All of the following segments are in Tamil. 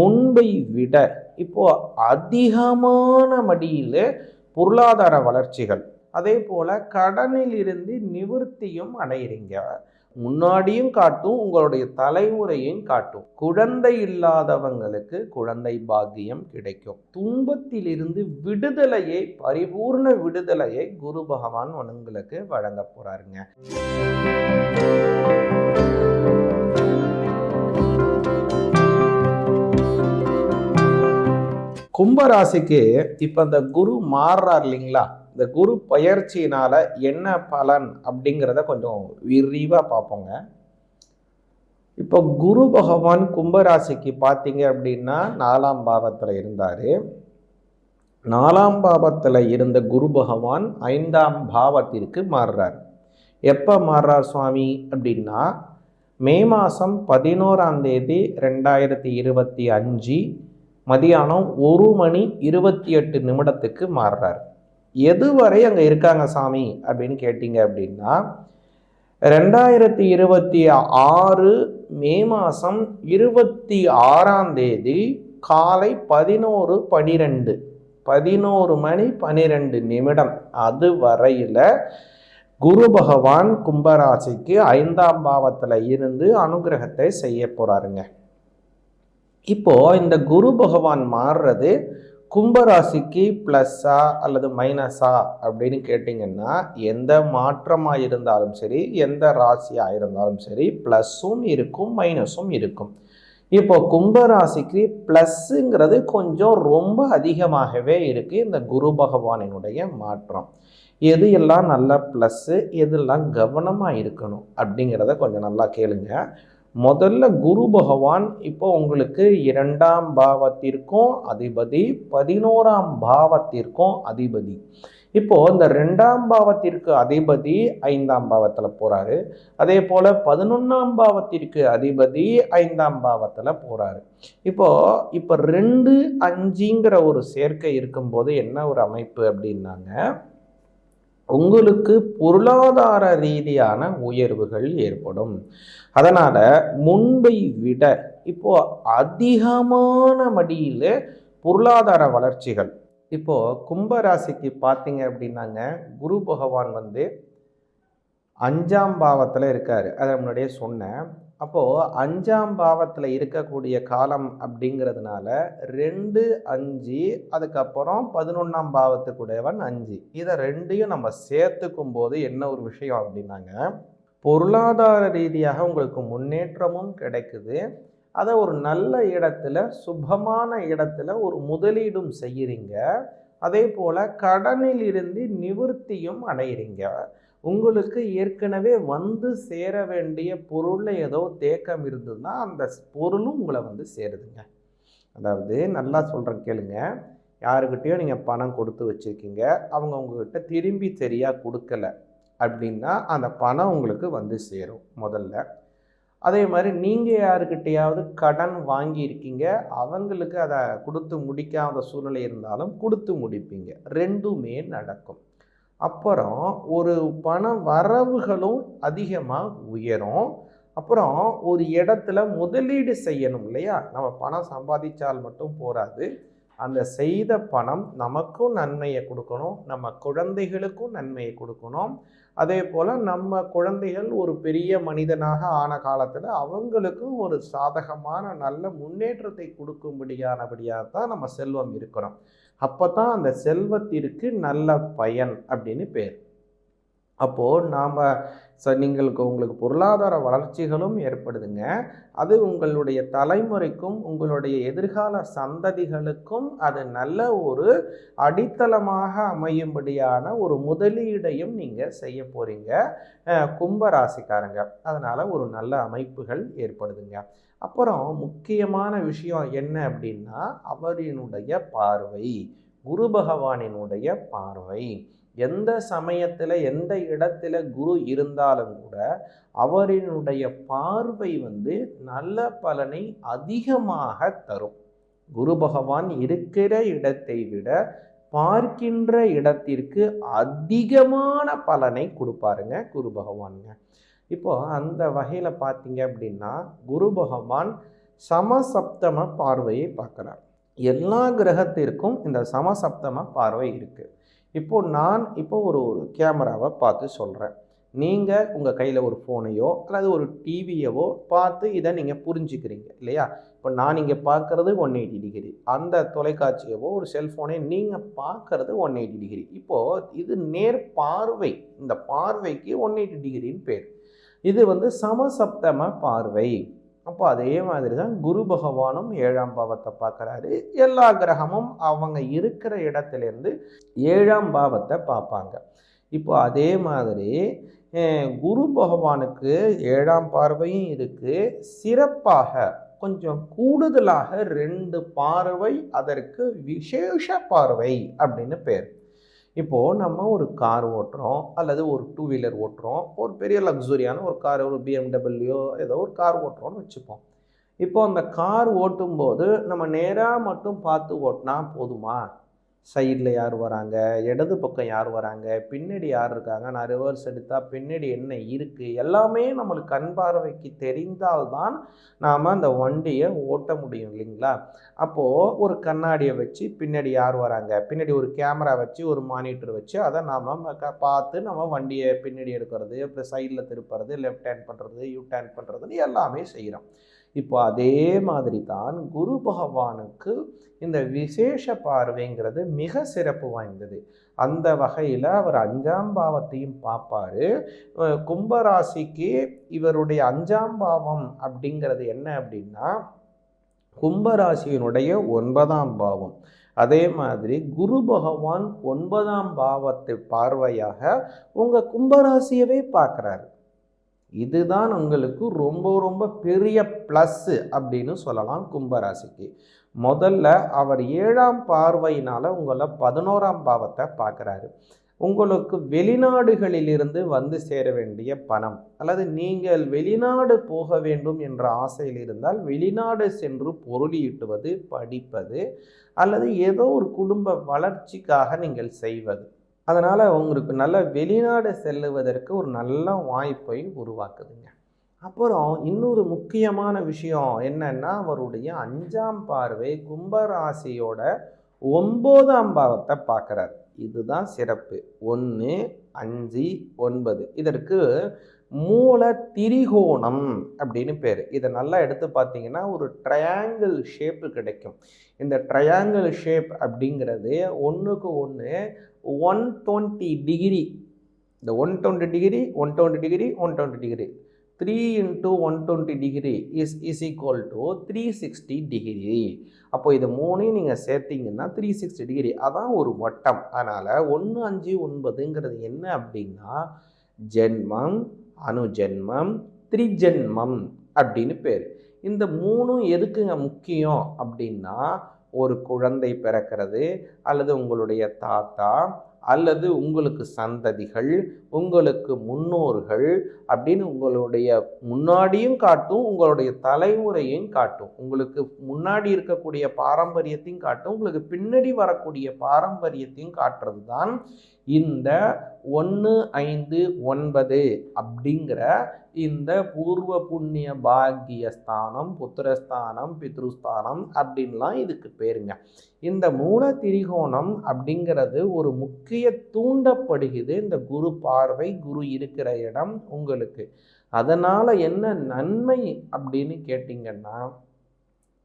முன்பை விட இப்போது அதிகமான மடியில் பொருளாதார வளர்ச்சிகள். அதே போல் கடனில் இருந்து நிவர்த்தியும் அடையிறீங்க. முன்னாடியும் காட்டும் உங்களுடைய தலைமுறையும் காட்டும். குழந்தை இல்லாதவங்களுக்கு குழந்தை பாக்கியம் கிடைக்கும். துன்பத்திலிருந்து விடுதலையை பரிபூர்ண விடுதலையை குரு பகவான் உங்களுக்கு வழங்க போறாருங்க. கும்பராசிக்கு இப்போ இந்த குரு மாறுறார் இல்லைங்களா? இந்த குரு பயிற்சியினால என்ன பலன் அப்படிங்கிறத கொஞ்சம் விரிவாக பார்ப்போங்க. இப்போ குரு பகவான் கும்பராசிக்கு பார்த்தீங்க அப்படின்னா நாலாம் பாவத்தில் இருந்தார். நாலாம் பாவத்தில் இருந்த குரு பகவான் ஐந்தாம் பாவத்திற்கு மாறுறார். எப்போ மாறுறார் சுவாமி அப்படின்னா மே மாதம் பதினோராம் தேதி ரெண்டாயிரத்தி இருபத்தி அஞ்சு மதியானம் ஒரு மணி இருபத்தி எட்டு நிமிடத்துக்கு மாறுறார். எதுவரை அங்கே இருக்காங்க சாமி அப்படின்னு கேட்டிங்க அப்படின்னா ரெண்டாயிரத்தி இருபத்தி ஆறு மே மாதம் இருபத்தி ஆறாம் தேதி காலை பதினோரு பனிரெண்டு பதினோரு மணி பனிரெண்டு நிமிடம் அது வரையில் குரு பகவான் கும்பராசிக்கு ஐந்தாம் பாவத்தில் இருந்து அனுகிரகத்தை செய்ய போகிறாருங்க இப்போ இந்த குரு பகவான் மாறுறது கும்பராசிக்கு ப்ளஸ்ஸா அல்லது மைனஸா அப்படின்னு கேட்டிங்கன்னா எந்த மாற்றமாக இருந்தாலும் சரி எந்த ராசியாக இருந்தாலும் சரி ப்ளஸ்ஸும் இருக்கும் மைனஸும் இருக்கும். இப்போ கும்பராசிக்கு ப்ளஸ்ஸுங்கிறது கொஞ்சம் ரொம்ப அதிகமாகவே இருக்குது இந்த குரு பகவானினுடைய மாற்றம். எது எல்லாம் நல்ல ப்ளஸ்ஸு எதெல்லாம் கவனமாக இருக்கணும் அப்படிங்கிறத கொஞ்சம் நல்லா கேளுங்க. முதல்ல குரு பகவான் இப்போ உங்களுக்கு இரண்டாம் பாவத்திற்கும் அதிபதி பதினோராம் பாவத்திற்கும் அதிபதி. இப்போ இந்த ரெண்டாம் பாவத்திற்கு அதிபதி ஐந்தாம் பாவத்தில் போறாரு. அதே போல பதினொன்றாம் பாவத்திற்கு அதிபதி ஐந்தாம் பாவத்தில் போறாரு. இப்போ இப்போ ரெண்டு அஞ்சுங்கிற ஒரு சேர்க்கை இருக்கும்போது என்ன ஒரு அமைப்பு அப்படின்னாங்க? உங்களுக்கு பொருளாதார ரீதியான உயர்வுகள் ஏற்படும். அதனால் முன்பை விட இப்போது அதிகமான மடியில் பொருளாதார வளர்ச்சிகள். இப்போது கும்பராசிக்கு பார்த்தீங்க அப்படின்னாங்க குரு பகவான் வந்து அஞ்சாம் பாவத்தில் இருக்கார். அதை முன்னாடியே சொன்னேன். அப்போது அஞ்சாம் பாவத்தில் இருக்கக்கூடிய காலம் அப்படிங்கிறதுனால ரெண்டு அஞ்சு அதுக்கப்புறம் பதினொன்றாம் பாவத்துக்குடையவன் அஞ்சு. இதை ரெண்டையும் நம்ம சேர்த்துக்கும் போது என்ன ஒரு விஷயம் அப்படின்னாங்க பொருளாதார ரீதியாக உங்களுக்கு முன்னேற்றமும் கிடைக்குது. அதை ஒரு நல்ல இடத்துல சுபமான இடத்துல ஒரு முதலீடும் செய்கிறீங்க அதே போல் கடனில் இருந்து நிவர்த்தியும் அடையிறீங்க. உங்களுக்கு ஏற்கனவே வந்து சேர வேண்டிய பொருளில் ஏதோ தேக்கம் இருந்ததுன்னா அந்த பொருளும் உங்களை வந்து சேருதுங்க. அதாவது நல்லா சொல்கிறேன் கேளுங்க. யாருக்கிட்டேயோ நீங்கள் பணம் கொடுத்து வச்சுருக்கீங்க. அவங்க உங்ககிட்ட திரும்பி சரியாக கொடுக்கல அப்படின்னா அந்த பணம் உங்களுக்கு வந்து சேரும் முதல்ல. அதே மாதிரி நீங்கள் யாருக்கிட்டையாவது கடன் வாங்கியிருக்கீங்க. அவங்களுக்கு அதை கொடுத்து முடிக்காத சூழ்நிலை இருந்தாலும் கொடுத்து முடிப்பீங்க. ரெண்டுமே நடக்கும். அப்புறம் ஒரு பண வரவுகளும் அதிகமாக உயரும். அப்புறம் ஒரு இடத்துல முதலீடு செய்யணும் இல்லையா? நம்ம பணம் சம்பாதிச்சால் மட்டும் போராது. அந்த செய்த பணம் நமக்கும் நன்மையை கொடுக்கணும். நம்ம குழந்தைகளுக்கும் நன்மையை கொடுக்கணும். அதே போல் நம்ம குழந்தைகள் ஒரு பெரிய மனிதனாக ஆன காலத்தில் அவங்களுக்கும் ஒரு சாதகமான நல்ல முன்னேற்றத்தை கொடுக்கும்படியானபடியாக தான் நம்ம செல்வம் இருக்கணும். அப்போ தான் அந்த செல்வத்திற்கு நல்ல பயன் அப்படின்னு பேர். அப்போது நாம் ச நீங்களுக்கு உங்களுக்கு பொருளாதார வளர்ச்சிகளும் ஏற்படுதுங்க. அது உங்களுடைய தலைமுறைக்கும் உங்களுடைய எதிர்கால சந்ததிகளுக்கும் அது நல்ல ஒரு அடித்தளமாக அமையும்படியான ஒரு முதலீடையும் நீங்கள் செய்ய போகிறீங்க கும்பராசிக்காரங்க. அதனால் ஒரு நல்ல அமைப்புகள் ஏற்படுதுங்க. அப்புறம் முக்கியமான விஷயம் என்ன அப்படின்னா அவரினுடைய பார்வை. குரு பகவானினுடைய பார்வை. எந்த சமயத்தில் எந்த இடத்துல குரு இருந்தாலும் கூட அவரினுடைய பார்வை வந்து நல்ல பலனை அதிகமாக தரும். குரு பகவான் இருக்கிற இடத்தை விட பார்க்கின்ற இடத்திற்கு அதிகமான பலனை கொடுப்பாருங்க குரு பகவானுங்க. இப்போ அந்த வகையில் பார்த்தீங்க அப்படின்னா குரு பகவான் சமசப்தம பார்வையை பார்க்குறார். எல்லா கிரகத்திற்கும் இந்த சமசப்தம பார்வை இருக்குது இப்போ நான் இப்போ ஒரு ஒரு கேமராவை பார்த்து சொல்கிறேன் நீங்கள் உங்கள் கையில் ஒரு ஃபோனையோ அல்லது ஒரு டிவியவோ பார்த்து இதை நீங்கள் புரிஞ்சுக்கிறீங்க இல்லையா? இப்போ நான் இங்கே பார்க்குறது ஒன் எயிட்டி டிகிரி அந்த தொலைக்காட்சியவோ ஒரு செல்ஃபோனை நீங்கள் பார்க்குறது ஒன் எயிட்டி டிகிரி இப்போது இது நேர் பார்வை. இந்த பார்வைக்கு ஒன் எயிட்டி டிகிரின்னு பேர். இது வந்து சமசப்தம பார்வை. அப்போ அதே மாதிரி தான் குரு பகவானும் ஏழாம் பாவத்தை பார்க்குறாரு. எல்லா கிரகமும் அவங்க இருக்கிற இடத்துலேருந்து ஏழாம் பாவத்தை பார்ப்பாங்க. இப்போ அதே மாதிரி குரு பகவானுக்கு ஏழாம் பார்வையும் இருக்குது சிறப்பாக கொஞ்சம் கூடுதலாக ரெண்டு பார்வை அதற்கு விசேஷ பார்வை அப்படின்னு பேர். இப்போது நம்ம ஒரு கார் ஓட்டுறோம் அல்லது ஒரு டூ வீலர் ஓட்டுறோம் ஒரு பெரிய லக்ஸுரியான ஒரு கார் ஒரு பிஎம்டபிள்யூ ஏதோ ஒரு கார் ஓட்டுறோம்னு வச்சுப்போம். இப்போ அந்த கார் ஓட்டும்போது நம்ம நேராக மட்டும் பார்த்து ஓட்டினா போதுமா? சைடில் யார் வராங்க? இடது பக்கம் யார் வராங்க? பின்னாடி யார் இருக்காங்க? நான் ரிவர்ஸ் எடுத்தால் பின்னாடி என்ன இருக்குது எல்லாமே நம்மளுக்கு கண் பார்வைக்கு தெரிந்தால்தான் நாம் அந்த வண்டியை ஓட்ட முடியும் இல்லைங்களா? அப்போது ஒரு கண்ணாடியை வச்சு பின்னாடி யார் வராங்க? பின்னாடி ஒரு கேமரா வச்சு ஒரு மானிட்டர் வச்சு அதை நாம் பார்த்து நம்ம வண்டியை பின்னாடி எடுக்கிறது அப்புறம் சைடில் திருப்புறது லெஃப்ட் ஹேண்ட் பண்ணுறது யூ டேன் பண்ணுறதுன்னு எல்லாமே செய்கிறோம் இப்போ அதே மாதிரி தான் குரு பகவானுக்கு இந்த விசேஷ பார்வைங்கிறது மிக சிறப்பு வாய்ந்தது. அந்த வகையில் அவர் அஞ்சாம் பாவத்தையும் பார்ப்பாரு. கும்பராசிக்கு இவருடைய அஞ்சாம் பாவம் அப்படிங்கிறது என்ன அப்படின்னா கும்பராசியினுடைய ஒன்பதாம் பாவம். அதே மாதிரி குரு பகவான் ஒன்பதாம் பாவத்தை பார்வையாக உங்கள் கும்பராசியவே பார்க்குறாரு. இதுதான் உங்களுக்கு ரொம்ப ரொம்ப பெரிய ப்ளஸ்ஸு அப்படின்னு சொல்லலாம் கும்பராசிக்கு. முதல்ல அவர் ஏழாம் பார்வையினால் உங்களை பதினோராம் பாவத்தை பார்க்குறாரு. உங்களுக்கு வெளிநாடுகளிலிருந்து வந்து சேர வேண்டிய பணம் அல்லது நீங்கள் வெளிநாடு போக வேண்டும் என்ற ஆசையில் இருந்தால் வெளிநாடு சென்று பொருளீட்டுவது படிப்பது அல்லது ஏதோ ஒரு குடும்ப வளர்ச்சிக்காக நீங்கள் செய்வது. அதனால் உங்களுக்கு நல்ல வெளிநாடு செல்லுவதற்கு ஒரு நல்ல வாய்ப்பை உருவாக்குதுங்க. அப்புறம் இன்னொரு முக்கியமான விஷயம் என்னன்னா அவருடைய அஞ்சாம் பார்வை கும்பராசியோட ஒம்போதாம் பாவத்தை பார்க்குறார். இதுதான் சிறப்பு. ஒன்று அஞ்சு ஒன்பது. இதற்கு மூல திரிகோணம் அப்படின்னு பேர். இதை நல்லா எடுத்து பார்த்தீங்கன்னா ஒரு ட்ரையாங்கிள் ஷேப்பு கிடைக்கும். இந்த ட்ரையாங்கிள் ஷேப் அப்படிங்கிறது ஒன்றுக்கு ஒன்று ஒன் டுவெண்ட்டி டிகிரி இந்த one twenty degree one twenty degree one twenty degree three into one twenty degree is is equal to three sixty degree அப்போ இது மூணையும் நீங்கள் சேர்த்தீங்கன்னா த்ரீ சிக்ஸ்டி டிகிரி அதான் ஒரு வட்டம். அதனால் ஒன்று அஞ்சு ஒன்பதுங்கிறது என்ன அப்படின்னா ஜென்மம் அணுஜென்மம் திரிஜென்மம் அப்படின்னு பேர். இந்த மூணும் எதுக்குங்க முக்கியம் அப்படின்னா ஒரு குழந்தை பிறக்கிறது அல்லது உங்களுடைய தாத்தா அல்லது உங்களுக்கு சந்ததிகள் உங்களுக்கு முன்னோர்கள் அப்படின்னு உங்களுடைய முன்னாடியும் காட்டும் உங்களுடைய தலைமுறையும் காட்டும். உங்களுக்கு முன்னாடி இருக்கக்கூடிய பாரம்பரியத்தையும் காட்டும் உங்களுக்கு பின்னாடி வரக்கூடிய பாரம்பரியத்தையும் காட்டுறது தான் இந்த ஒன்று ஐந்து ஒன்பது அப்படிங்கிற இந்த பூர்வ புண்ணிய பாக்கிய ஸ்தானம் புத்திரஸ்தானம் பித்ருஸ்தானம் அப்படின்லாம் இதுக்கு பேருங்க. இந்த மூல திரிகோணம் அப்படிங்கிறது ஒரு முக்கிய தூண்டப்படுகிறது இந்த குரு பார்வை குரு இருக்கிற இடம் உங்களுக்கு. அதனால் என்ன நன்மை அப்படின்னு கேட்டிங்கன்னா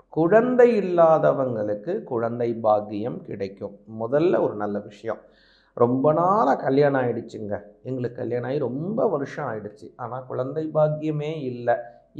குழந்தை இல்லாதவங்களுக்கு குழந்தை பாக்கியம் கிடைக்கும். முதல்ல ஒரு நல்ல விஷயம். ரொம்ப நாளாக கல்யாணம் ஆகிடுச்சுங்க எங்களுக்கு கல்யாணம் ஆகி ரொம்ப வருஷம் ஆயிடுச்சு. ஆனால் குழந்தை பாக்கியமே இல்லை.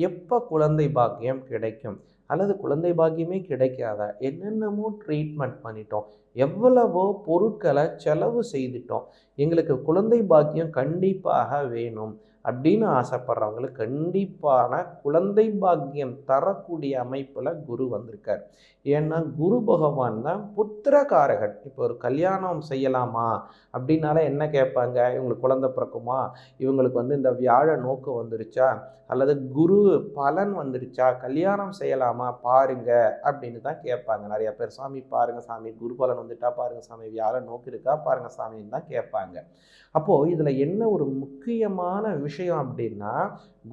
எப்போ குழந்தை பாக்கியம் கிடைக்கும்? அல்லது குழந்தை பாக்கியமே கிடைக்காத? என்னென்னமோ ட்ரீட்மெண்ட் பண்ணிட்டோம். எவ்வளவோ பொருட்களை செலவு செய்துட்டோம். எங்களுக்கு குழந்தை பாக்கியம் கண்டிப்பாக வேணும். அப்படின்னு ஆசைப்படுறவங்களுக்கு கண்டிப்பான குழந்தை பாக்கியம் தரக்கூடிய அமைப்பில் குரு வந்திருக்கார். ஏன்னா குரு பகவான் தான் புத்திரகாரகன் இப்போ ஒரு கல்யாணம் செய்யலாமா? அப்படின்னால என்ன கேட்பாங்க? இவங்களுக்கு குழந்தை பிறக்குமா? இவங்களுக்கு வந்து இந்த வியாழ நோக்கு வந்துருச்சா? அல்லது குரு பலன் வந்துருச்சா? கல்யாணம் செய்யலாமா? பாருங்க அப்படின்னு தான் கேட்பாங்க. நிறைய பேர் சாமி பாருங்க சாமி குரு பலன் வந்துட்டா பாருங்க சாமி வியாழ நோக்கு இருக்கா? பாருங்க சாமின்னு தான் கேட்பாங்க. அப்போது இதில் என்ன ஒரு முக்கியமான விஷயம் அப்படின்னா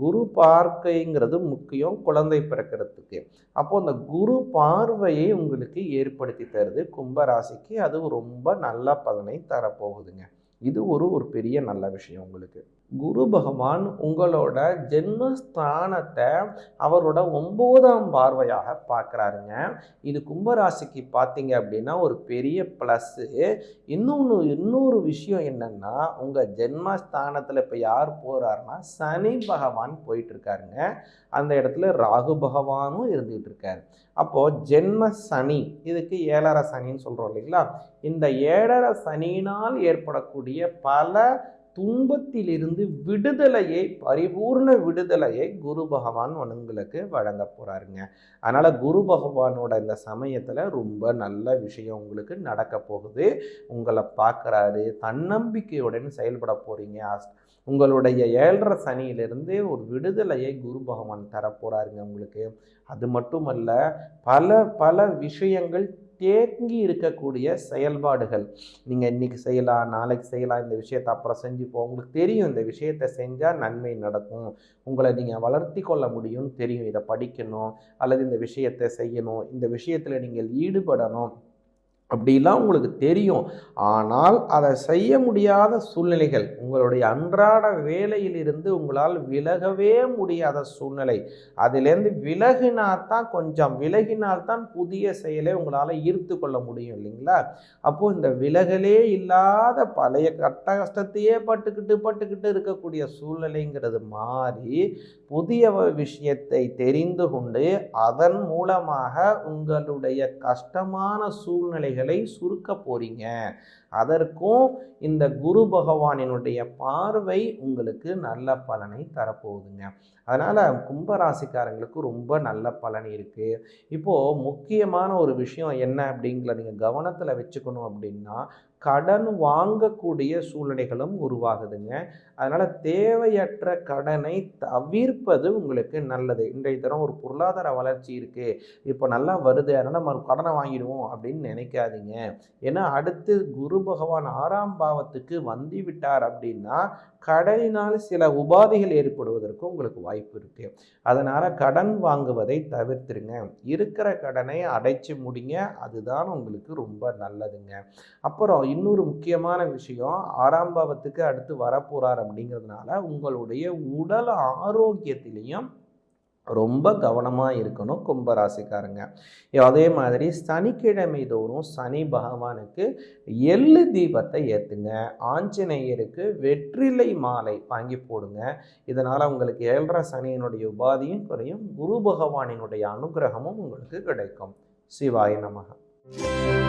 குரு பார்க்கைங்கிறது முக்கியம் குழந்தை பிறக்கிறதுக்கு. அப்போது அந்த குரு பார்வையை உங்களுக்கு ஏற்படுத்தி தருது. கும்பராசிக்கு அது ரொம்ப நல்ல பலனை தரப்போகுதுங்க. இது ஒரு ஒரு பெரிய நல்ல விஷயம் உங்களுக்கு. குரு பகவான் உங்களோட ஜென்மஸ்தானத்தை அவரோட ஒம்போதாம் பார்வையாக பார்க்குறாருங்க. இது கும்பராசிக்கு பார்த்தீங்க அப்படின்னா ஒரு பெரிய ப்ளஸ்ஸு இன்னொன்று இன்னொரு விஷயம் என்னன்னா உங்கள் ஜென்மஸ்தானத்தில் இப்போ யார் போகிறாருன்னா சனி பகவான் போயிட்டுருக்காருங்க. அந்த இடத்துல ராகு பகவானும் இருந்துகிட்டு இருக்காரு அப்போது ஜென்ம சனி இதுக்கு ஏழரை சனின்னு சொல்கிறோம் இல்லைங்களா? இந்த ஏழரை சனியினால் ஏற்படக்கூடிய பல துன்பத்திலிருந்து விடுதலையை பரிபூர்ண விடுதலையை குரு பகவான் உனங்களுக்கு வழங்க போகிறாருங்க அதனால் குரு பகவானோட இந்த சமயத்தில் ரொம்ப நல்ல விஷயம் உங்களுக்கு நடக்க போகுது. உங்களை பார்க்குறாரு தன்னம்பிக்கையுடன் செயல்பட போகிறீங்க உங்களுடைய ஏழரை சனியிலிருந்து ஒரு விடுதலையை குரு பகவான் தரப்போகிறாருங்க உங்களுக்கு. அது மட்டுமல்ல பல பல விஷயங்கள் தேங்கி இருக்கக்கூடிய செயல்பாடுகள். நீங்கள் இன்றைக்கி செய்யலாம் நாளைக்கு செய்யலாம் இந்த விஷயத்தை அப்புறம் செஞ்சுப்போம் உங்களுக்கு தெரியும் இந்த விஷயத்தை செஞ்சால் நன்மை நடக்கும். உங்களை நீங்கள் வளர்த்தி கொள்ள முடியும்னு தெரியும். இதை படிக்கணும் அல்லது இந்த விஷயத்தை செய்யணும். இந்த விஷயத்தில் நீங்கள் ஈடுபடணும். அப்படிலாம் உங்களுக்கு தெரியும். ஆனால் அதை செய்ய முடியாத சூழ்நிலைகள் உங்களுடைய அன்றாட வேலையிலிருந்து உங்களால் விலகவே முடியாத சூழ்நிலை. அதிலேருந்து விலகினால்தான் கொஞ்சம் விலகினால்தான் புதிய செயலை உங்களால் ஈர்த்து கொள்ள முடியும் இல்லைங்களா? அப்போது இந்த விலகலே இல்லாத பழைய கட்ட கஷ்டத்தையே பட்டுக்கிட்டு பட்டுக்கிட்டு இருக்கக்கூடிய சூழ்நிலைங்கிறது மாறி புதிய விஷயத்தை தெரிந்து கொண்டு அதன் மூலமாக உங்களுடைய கஷ்டமான சூழ்நிலைகள் விஷயங்களை சுருக்க போறீங்க. அதற்கும் இந்த குரு பகவானினுடைய பார்வை உங்களுக்கு நல்ல பலனை தரப்போகுதுங்க. அதனால் கும்பராசிக்காரங்களுக்கு ரொம்ப நல்ல பலன் இருக்குது இப்போது முக்கியமான ஒரு விஷயம் என்ன அப்படிங்கிற நீங்கள் கவனத்தில் வச்சுக்கணும் அப்படின்னா கடன் வாங்கக்கூடிய சூழ்நிலைகளும் உருவாகுதுங்க. அதனால் தேவையற்ற கடனை தவிர்ப்பது உங்களுக்கு நல்லது. இன்றைய தரம் ஒரு பொருளாதார வளர்ச்சி இருக்குது இப்போ நல்லா வருது. அதனால் நம்ம கடனை வாங்கிடுவோம் அப்படின்னு நினைக்காதீங்க. ஏன்னா அடுத்து குரு பகவான் ஆறாம் பாவத்துக்கு வந்து விட்டார் அப்படின்னா கடனினால் சில உபாதைகள் ஏற்படுவதற்கு உங்களுக்கு வாய்ப்பு இருக்குது அதனால் கடன் வாங்குவதை தவிர்த்துருங்க. இருக்கிற கடனை அடைச்சி முடிங்க. அதுதான் உங்களுக்கு ரொம்ப நல்லதுங்க. அப்புறம் இன்னொரு முக்கியமான விஷயம் ஆறாம் பாவத்துக்கு அடுத்து வரப்போகிறார் அப்படிங்கிறதுனால உங்களுடைய உடல் ஆரோக்கியத்திலையும் ரொம்ப கவனமாக இருக்கணும் கும்பராசிக்காரங்க. அதே மாதிரி சனிக்கிழமை தோறும் சனி பகவானுக்கு எள்ளு தீபத்தை ஏற்றுங்க ஆஞ்சநேயருக்கு வெற்றிலை மாலை வாங்கி போடுங்க. இதனால் உங்களுக்கு ஏழரை சனியினுடைய உபாதியும் குறையும் குரு பகவானினுடைய அனுகிரகமும் உங்களுக்கு கிடைக்கும். சிவாய நமகம்